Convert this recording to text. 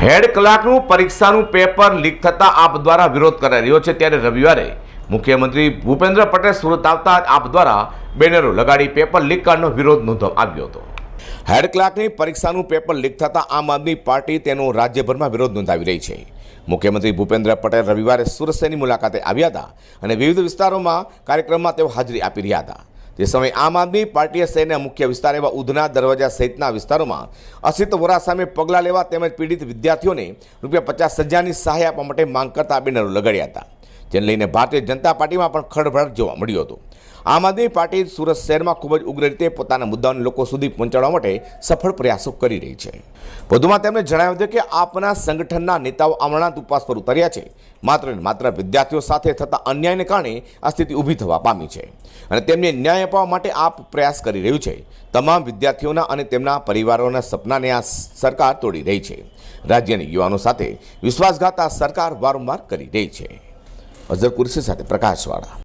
હેડ કલાકનું પરીક્ષાનું paper leak થતાં આપ દ્વારા વિરોધ કરાઈ રહ્યો છે ત્યારે રવિવારે મુખ્યમંત્રી ભૂપેન્દ્ર પટેલ સુરત આવતા આપ દ્વારા બેનરો લગાડી પેપર લીક કાર્ડનો વિરોધ નોંધવામાં આવ્યો હતો. હેડ ક્લાર્કની પરીક્ષાનું પેપર લીક થતાં આમ આદમી પાર્ટી તેનો રાજ્યભરમાં વિરોધ નોંધાવી રહી છે. મુખ્યમંત્રી ભૂપેન્દ્ર પટેલ રવિવારે સુરત શહેરની મુલાકાતે આવ્યા હતા અને વિવિધ વિસ્તારોમાં કાર્યક્રમમાં તેઓ હાજરી આપી રહ્યા હતા. તે સમયે આમ આદમી પાર્ટીએ શહેરના મુખ્ય વિસ્તાર એવા ઉધના દરવાજા સહિતના વિસ્તારોમાં અસિત વોરા સામે પગલાં લેવા તેમજ પીડિત વિદ્યાર્થીઓને રૂપિયા પચાસ હજારની સહાય આપવા માટે માંગ કરતા બેનરો લગાડ્યા હતા. જેને લઈને ભારતીય જનતા પાર્ટીમાં પણ ખળભળાટ જોવા મળ્યો હતો. આમ આદમી પાર્ટી સુરત શહેરમાં ખૂબ જ ઉગ્ર રીતે પોતાના મુદ્દાઓને લોકો સુધી પહોંચાડવા માટે સફળ પ્રયાસો કરી રહી છે. વધુમાં તેમણે જણાવ્યું હતું કે આપના સંગઠનના નેતાઓ અમરનાથ ઉપવાસ પર ઉતર્યા છે. માત્ર ને માત્ર વિદ્યાર્થીઓ સાથે થતા અન્યાયને કારણે આ સ્થિતિ ઊભી થવા પામી છે. અને તેમને ન્યાય અપાવવા માટે આપ પ્રયાસ કરી રહ્યું છે. તમામ વિદ્યાર્થીઓના અને તેમના પરિવારોના સપનાને આ સરકાર તોડી રહી છે. રાજ્યની યુવાનો સાથે વિશ્વાસઘાત આ સરકાર વારંવાર કરી રહી છે. અઝર કુરશી સાથે પ્રકાશવાળા.